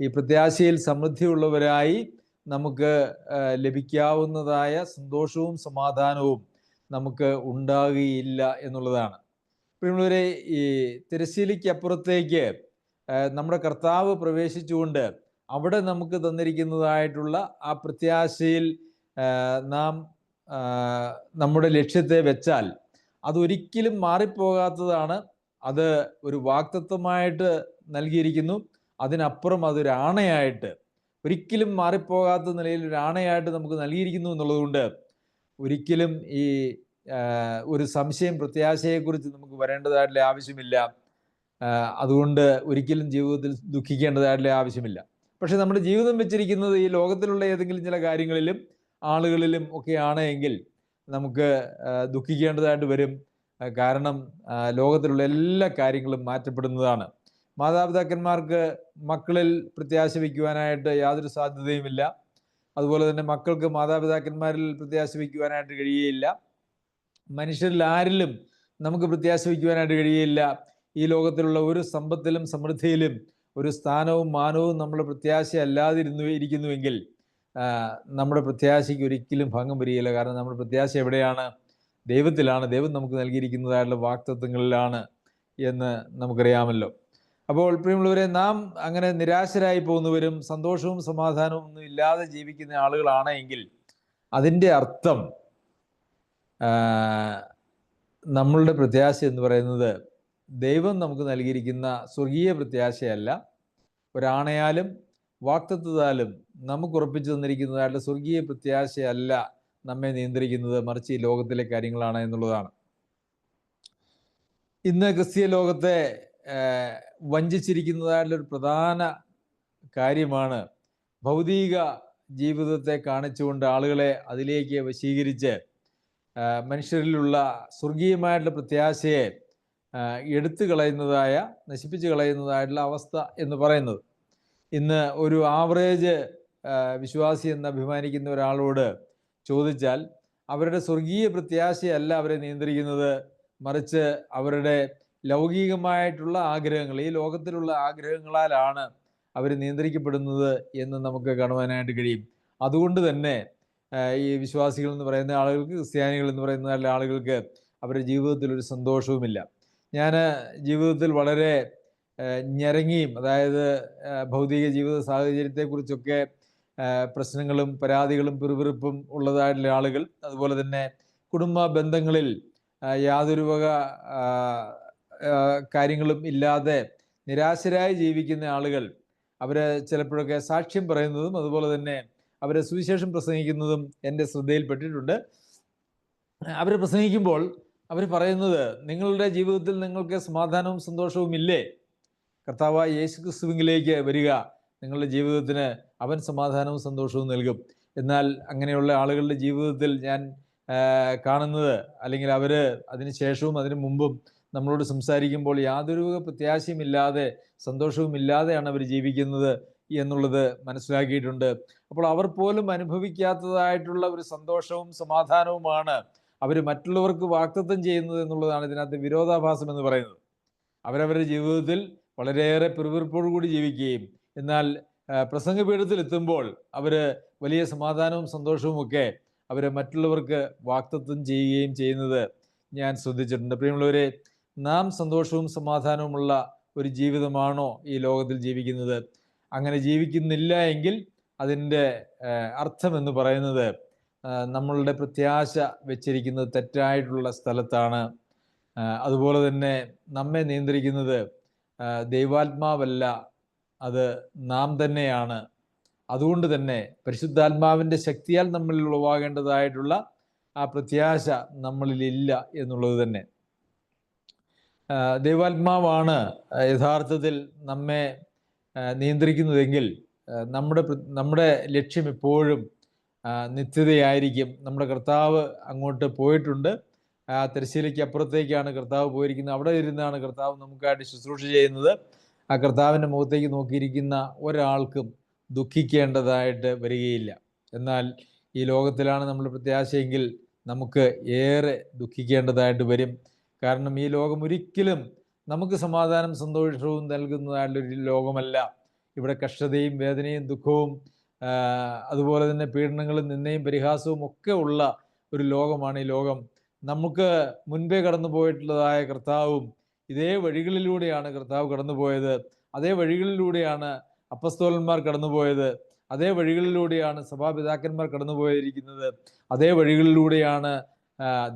ഈ പ്രത്യാശയിൽ സമൃദ്ധിയുള്ളവരായി നമുക്ക് ലഭിക്കാവുന്നതായ സന്തോഷവും സമാധാനവും നമുക്ക് ഉണ്ടാകുകയില്ല എന്നുള്ളതാണ്. പ്രിയമുള്ളവരെ ഈ തിരശ്ശീലിക്ക് അപ്പുറത്തേക്ക് നമ്മുടെ കർത്താവ് പ്രവേശിച്ചുകൊണ്ട് അവിടെ നമുക്ക് തന്നിരിക്കുന്നതായിട്ടുള്ള ആ പ്രത്യാശയിൽ നാം നമ്മുടെ ലക്ഷ്യത്തെ വെച്ചാൽ അതൊരിക്കലും മാറിപ്പോകാത്തതാണ്. അത് ഒരു വാക്തത്വമായിട്ട് നൽകിയിരിക്കുന്നു. അതിനപ്പുറം അതൊരു ആണയായിട്ട് ഒരിക്കലും മാറിപ്പോകാത്ത നിലയിൽ ഒരു ആണയായിട്ട് നമുക്ക് നൽകിയിരിക്കുന്നു എന്നുള്ളതുകൊണ്ട് ഒരിക്കലും ഈ ഒരു സംശയം പ്രത്യാശയെക്കുറിച്ച് നമുക്ക് വരേണ്ടതായിട്ടുള്ള ആവശ്യമില്ല. അതുകൊണ്ട് ഒരിക്കലും ജീവിതത്തിൽ ദുഃഖിക്കേണ്ടതായിട്ടുള്ള ആവശ്യമില്ല. പക്ഷെ നമ്മുടെ ജീവിതം വെച്ചിരിക്കുന്നത് ഈ ലോകത്തിലുള്ള ഏതെങ്കിലും ചില കാര്യങ്ങളിലും ആളുകളിലും ഒക്കെയാണ് എങ്കിൽ നമുക്ക് ദുഃഖിക്കേണ്ടതായിട്ട് വരും. കാരണം ലോകത്തിലുള്ള എല്ലാ കാര്യങ്ങളും മാറ്റപ്പെടുന്നതാണ്. മാതാപിതാക്കന്മാർക്ക് മക്കളിൽ പ്രത്യാശ വയ്ക്കുവാനായിട്ട് യാതൊരു സാധ്യതയുമില്ല. അതുപോലെ തന്നെ മക്കൾക്ക് മാതാപിതാക്കന്മാരിൽ പ്രത്യാശ വയ്ക്കുവാനായിട്ട് കഴിയുകയില്ല മനുഷ്യരിൽ ആരിലും നമുക്ക് പ്രത്യാശ വയ്ക്കുവാനായിട്ട് കഴിയുകയില്ല ഈ ലോകത്തിലുള്ള ഒരു സമ്പത്തിലും സമൃദ്ധിയിലും ഒരു സ്ഥാനവും മാനവും നമ്മുടെ പ്രത്യാശ അല്ലാതിരുന്നു ഇരിക്കുന്നുവെങ്കിൽ നമ്മുടെ പ്രത്യാശയ്ക്ക് ഒരിക്കലും ഭംഗം വരികയില്ല. കാരണം നമ്മുടെ പ്രത്യാശ എവിടെയാണ്? ദൈവത്തിലാണ്. ദൈവം നമുക്ക് നൽകിയിരിക്കുന്നതായുള്ള വാക്തത്വങ്ങളിലാണ് എന്ന് നമുക്കറിയാമല്ലോ. അപ്പോൾ പ്രിയമുള്ളവരെ നാം അങ്ങനെ നിരാശരായി പോകുന്നവരും സന്തോഷവും സമാധാനവും ഒന്നും ഇല്ലാതെ ജീവിക്കുന്ന ആളുകളാണ് എങ്കിൽ അതിന്റെ അർത്ഥം നമ്മളുടെ പ്രത്യാശ എന്ന് പറയുന്നത് ദൈവം നമുക്ക് നൽകിയിരിക്കുന്ന സ്വർഗീയ പ്രത്യാശയല്ല. ഒരാണയാലും വാക്തത്വത്താലും നമുക്ക് ഉറപ്പിച്ചു തന്നിരിക്കുന്നതായിട്ടുള്ള സ്വർഗീയ പ്രത്യാശയല്ല നമ്മെ നിയന്ത്രിക്കുന്നത്. മറിച്ച് ഈ ലോകത്തിലെ കാര്യങ്ങളാണ് എന്നുള്ളതാണ്. ഇന്ന് ക്രിസ്തീയ ലോകത്തെ വഞ്ചിച്ചിരിക്കുന്നതായിട്ടുള്ള ഒരു പ്രധാന കാര്യമാണ് ഭൗതിക ജീവിതത്തെ കാണിച്ചുകൊണ്ട് ആളുകളെ അതിലേക്ക് വശീകരിച്ച് മനുഷ്യരിലുള്ള സ്വർഗീയമായിട്ടുള്ള പ്രത്യാശയെ എടുത്തു കളയുന്നതായ നശിപ്പിച്ചു കളയുന്നതായിട്ടുള്ള അവസ്ഥ എന്ന് പറയുന്നത്. ഇന്ന് ഒരു ആവറേജ് വിശ്വാസി എന്ന് അഭിമാനിക്കുന്ന ഒരാളോട് ചോദിച്ചാൽ അവരുടെ സ്വർഗീയ പ്രത്യാശയല്ല അവരെ നിയന്ത്രിക്കുന്നത് മറിച്ച് അവരുടെ ലൗകികമായിട്ടുള്ള ആഗ്രഹങ്ങൾ ഈ ലോകത്തിലുള്ള ആഗ്രഹങ്ങളാലാണ് അവർ നിയന്ത്രിക്കപ്പെടുന്നത് എന്ന് നമുക്ക് കാണുവാനായിട്ട് കഴിയും. അതുകൊണ്ട് തന്നെ ഈ വിശ്വാസികൾ എന്ന് പറയുന്ന ആളുകൾക്ക് ക്രിസ്ത്യാനികൾ എന്ന് പറയുന്ന ആളുകൾക്ക് അവരുടെ ജീവിതത്തിൽ ഒരു സന്തോഷവുമില്ല. ഞാൻ ജീവിതത്തിൽ വളരെ ഞരങ്ങിയും അതായത് ഭൗതിക ജീവിത സാഹചര്യത്തെക്കുറിച്ചൊക്കെ പ്രശ്നങ്ങളും പരാതികളും പിറുപിറുപ്പും ഉള്ളതായിട്ടുള്ള ആളുകൾ അതുപോലെ തന്നെ കുടുംബ ബന്ധങ്ങളിൽ യാതൊരു വക കാര്യങ്ങളും ഇല്ലാതെ നിരാശരായി ജീവിക്കുന്ന ആളുകൾ അവരെ ചിലപ്പോഴൊക്കെ സാക്ഷ്യം പറയുന്നതും അതുപോലെ തന്നെ അവരെ സുവിശേഷം പ്രസംഗിക്കുന്നതും എന്റെ ശ്രദ്ധയിൽപ്പെട്ടിട്ടുണ്ട്. അവർ പ്രസംഗിക്കുമ്പോൾ അവർ പറയുന്നത് നിങ്ങളുടെ ജീവിതത്തിൽ നിങ്ങൾക്ക് സമാധാനവും സന്തോഷവും ഇല്ലേ? കർത്താവ് യേശു ക്രിസ്തുവിങ്കിലേക്ക് വരിക നിങ്ങളുടെ ജീവിതത്തിന് അവൻ സമാധാനവും സന്തോഷവും നൽകും. എന്നാൽ അങ്ങനെയുള്ള ആളുകളുടെ ജീവിതത്തിൽ ഞാൻ കാണുന്നത് അല്ലെങ്കിൽ അവർ അതിന് ശേഷവും അതിനു മുമ്പും നമ്മളോട് സംസാരിക്കുമ്പോൾ യാതൊരു പ്രത്യാശയുമില്ലാതെ സന്തോഷവും ഇല്ലാതെയാണ് അവർ ജീവിക്കുന്നത് എന്നുള്ളത് മനസ്സിലാക്കിയിട്ടുണ്ട്. അപ്പോൾ അവർ പോലും അനുഭവിക്കാത്തതായിട്ടുള്ള ഒരു സന്തോഷവും സമാധാനവുമാണ് അവർ മറ്റുള്ളവർക്ക് വാക്തത്വം ചെയ്യുന്നത് എന്നുള്ളതാണ് ഇതിനകത്ത് വിരോധാഭാസം എന്ന് പറയുന്നത്. അവരവരുടെ ജീവിതത്തിൽ വളരെയേറെ കൂടി ജീവിക്കുകയും എന്നാൽ എത്തുമ്പോൾ അവർ വലിയ സമാധാനവും സന്തോഷവും ഒക്കെ അവരെ മറ്റുള്ളവർക്ക് വാക്തത്വം ചെയ്യുകയും ചെയ്യുന്നത് ഞാൻ ശ്രദ്ധിച്ചിട്ടുണ്ട്. പ്രിയമുള്ളവരെ നാം സന്തോഷവും സമാധാനവുമുള്ള ഒരു ജീവിതമാണോ ഈ ലോകത്തിൽ ജീവിക്കുന്നത്? അങ്ങനെ ജീവിക്കുന്നില്ല എങ്കിൽ അതിന്റെ അർത്ഥം എന്ന് പറയുന്നത് നമ്മളുടെ പ്രത്യാശ വെച്ചിരിക്കുന്നത് തെറ്റായിട്ടുള്ള സ്ഥലത്താണ്. അതുപോലെ തന്നെ നമ്മെ നിയന്ത്രിക്കുന്നത് ദൈവാത്മാവല്ല അത് നാം തന്നെയാണ്. അതുകൊണ്ട് തന്നെ പരിശുദ്ധാത്മാവിന്റെ ശക്തിയാൽ നമ്മളിൽ ഉളവാകേണ്ടതായിട്ടുള്ള ആ പ്രത്യാശ നമ്മളിലില്ല എന്നുള്ളത് തന്നെ. ദൈവാത്മാവാണ് യഥാർത്ഥത്തിൽ നമ്മെ നിയന്ത്രിക്കുന്നതെങ്കിൽ നമ്മുടെ നമ്മുടെ ലക്ഷ്യം എപ്പോഴും നിത്യതയായിരിക്കും. നമ്മുടെ കർത്താവ് അങ്ങോട്ട് പോയിട്ടുണ്ട്. തിരശ്ശീലയ്ക്ക് അപ്പുറത്തേക്കാണ് കർത്താവ് പോയിരിക്കുന്നത്. അവിടെ ഇരുന്നാണ് കർത്താവ് നമുക്കായിട്ട് ശുശ്രൂഷ ചെയ്യുന്നത്. ആ കർത്താവിന്റെ മുഖത്തേക്ക് നോക്കിയിരിക്കുന്ന ഒരാൾക്കും ദുഃഖിക്കേണ്ടതായിട്ട് വരികയില്ല. എന്നാൽ ഈ ലോകത്തിലാണ് നമ്മൾ പ്രത്യാശയെങ്കിൽ നമുക്ക് ഏറെ ദുഃഖിക്കേണ്ടതായിട്ട് വരും. കാരണം ഈ ലോകം ഒരിക്കലും നമുക്ക് സമാധാനം സന്തോഷവും നൽകുന്നതായിട്ടുള്ളൊരു ലോകമല്ല. ഇവിടെ കഷ്ടതയും വേദനയും ദുഃഖവും അതുപോലെ തന്നെ പീഡനങ്ങളും നിന്നയും പരിഹാസവും ഒക്കെ ഉള്ള ഒരു ലോകമാണ് ഈ ലോകം. നമുക്ക് മുൻപേ കടന്നു പോയിട്ടുള്ളതായ കർത്താവും ഇതേ വഴികളിലൂടെയാണ് കർത്താവ് കടന്നുപോയത്. അതേ വഴികളിലൂടെയാണ് അപ്പസ്തോലന്മാർ കടന്നുപോയത്. അതേ വഴികളിലൂടെയാണ് സഭാപിതാക്കന്മാർ കടന്നുപോയിരിക്കുന്നത്. അതേ വഴികളിലൂടെയാണ്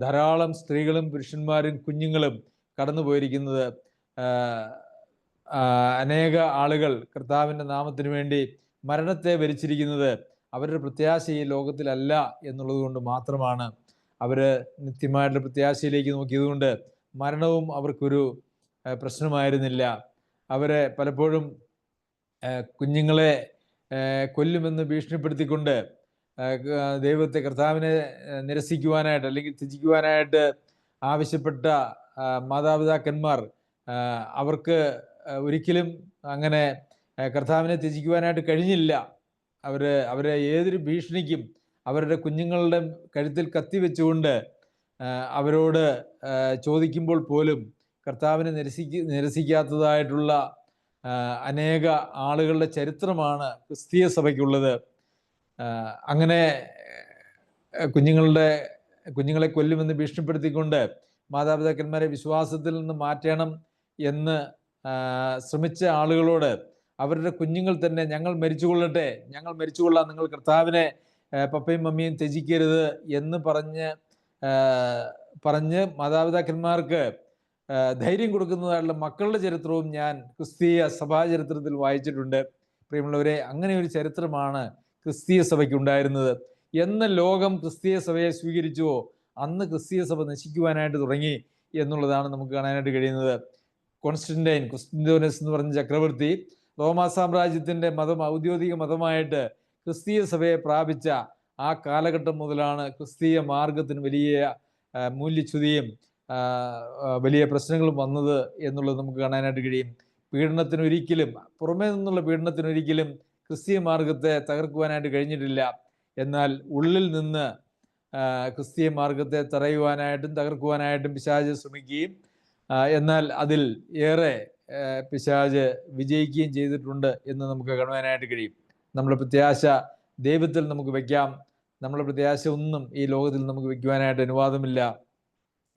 ധാരാളം സ്ത്രീകളും പുരുഷന്മാരും കുഞ്ഞുങ്ങളും കടന്നു പോയിരിക്കുന്നത് അനേക ആളുകൾ കർത്താവിന്റെ നാമത്തിന് വേണ്ടി മരണത്തെ വരിച്ചിരിക്കുന്നത് അവരുടെ പ്രത്യാശ ഈ ലോകത്തിലല്ല എന്നുള്ളത് കൊണ്ട് മാത്രമാണ്. അവർ നിത്യമായിട്ടുള്ള പ്രത്യാശയിലേക്ക് നോക്കിയതുകൊണ്ട് മരണവും അവർക്കൊരു പ്രശ്നമായിരുന്നില്ല. അവരെ പലപ്പോഴും കുഞ്ഞുങ്ങളെ കൊല്ലുമെന്ന് ഭീഷണിപ്പെടുത്തിക്കൊണ്ട് ദൈവത്തെ കർത്താവിനെ നിരസിക്കുവാനായിട്ട് അല്ലെങ്കിൽ ത്യജിക്കുവാനായിട്ട് ആവശ്യപ്പെട്ട മാതാപിതാക്കന്മാർ അവർക്ക് ഒരിക്കലും അങ്ങനെ കർത്താവിനെ ത്യജിക്കുവാനായിട്ട് കഴിഞ്ഞില്ല. അവർ അവരെ ഏതൊരു ഭീഷണിക്കും അവരുടെ കുഞ്ഞുങ്ങളുടെ കഴുത്തിൽ കത്തി വെച്ചുകൊണ്ട് അവരോട് ചോദിക്കുമ്പോൾ പോലും കർത്താവിനെ നിരസിക്ക നിരസിക്കാത്തതായിട്ടുള്ള അനേക ആളുകളുടെ ചരിത്രമാണ് ക്രിസ്തീയ സഭയ്ക്കുള്ളത്. അങ്ങനെ കുഞ്ഞുങ്ങളുടെ കുഞ്ഞുങ്ങളെ കൊല്ലുമെന്ന് ഭീഷണിപ്പെടുത്തിക്കൊണ്ട് മാതാപിതാക്കന്മാരെ വിശ്വാസത്തിൽ നിന്ന് മാറ്റണം എന്ന് ശ്രമിച്ച ആളുകളോട് അവരുടെ കുഞ്ഞുങ്ങൾ തന്നെ ഞങ്ങൾ മരിച്ചുകൊള്ളട്ടെ ഞങ്ങൾ മരിച്ചുകൊള്ളാം നിങ്ങൾ കർത്താവിനെ പപ്പയും മമ്മിയും ത്യജിക്കരുത് എന്ന് പറഞ്ഞ് പറഞ്ഞ് മാതാപിതാക്കന്മാർക്ക് ധൈര്യം കൊടുക്കുന്നതായിട്ടുള്ള മക്കളുടെ ചരിത്രവും ഞാൻ ക്രിസ്തീയ സഭാചരിത്രത്തിൽ വായിച്ചിട്ടുണ്ട്. പ്രിയമുള്ളവരെ അങ്ങനെ ഒരു ചരിത്രമാണ് ക്രിസ്തീയ സഭയ്ക്ക് ഉണ്ടായിരുന്നത് എന്ന് ലോകം ക്രിസ്തീയ സഭയെ സ്വീകരിച്ചുവോ? അന്ന് ക്രിസ്തീയ സഭ നശിക്കുവാനായിട്ട് തുടങ്ങി എന്നുള്ളതാണ് നമുക്ക് കാണാനായിട്ട് കഴിയുന്നത്. കോൺസ്റ്റന്റൈൻ ക്രിസ്തുനോസ് എന്ന് പറഞ്ഞ ചക്രവർത്തി റോമാ സാമ്രാജ്യത്തിന്റെ മതം ഔദ്യോഗിക മതമായിട്ട് ക്രിസ്തീയ സഭയെ പ്രാപിച്ച ആ കാലഘട്ടം മുതലാണ് ക്രിസ്തീയ മാർഗത്തിന് വലിയ മൂല്യച്യുതിയും വലിയ പ്രശ്നങ്ങളും വന്നത് എന്നുള്ളത് നമുക്ക് കാണാനായിട്ട് കഴിയും. പീഡനത്തിന് ഒരിക്കലും പുറമേ നിന്നുള്ള പീഡനത്തിന് ഒരിക്കലും ക്രിസ്തീയ മാർഗത്തെ തകർക്കുവാനായിട്ട് കഴിഞ്ഞിട്ടില്ല. എന്നാൽ ഉള്ളിൽ നിന്ന് ക്രിസ്തീയ മാർഗത്തെ തറയുവാനായിട്ടും തകർക്കുവാനായിട്ടും പിശാജ് ശ്രമിക്കുകയും എന്നാൽ അതിൽ ഏറെ പിശാജ് വിജയിക്കുകയും ചെയ്തിട്ടുണ്ട് എന്ന് നമുക്ക് കാണുവാനായിട്ട് കഴിയും. നമ്മുടെ പ്രത്യാശ ദൈവത്തിൽ നമുക്ക് വയ്ക്കാം നമ്മുടെ പ്രത്യാശ ഒന്നും ഈ ലോകത്തിൽ നമുക്ക് വയ്ക്കുവാനായിട്ട് അനുവാദമില്ല.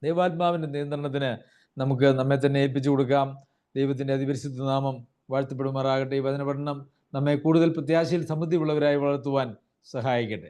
ദൈവാത്മാവിന്റെ നിയന്ത്രണത്തിന് നമുക്ക് നമ്മെ തന്നെ ഏൽപ്പിച്ചു കൊടുക്കാം. ദൈവത്തിന്റെ അതിപരിശുദ്ധ നാമം വാഴ്ത്തപ്പെടുമാറാകട്ടെ. ഈ വചന പഠനം നമ്മെ കൂടുതൽ പ്രത്യാശയിൽ സമൃദ്ധിയുള്ളവരായി വളർത്തുവാൻ സഹായിക്കട്ടെ.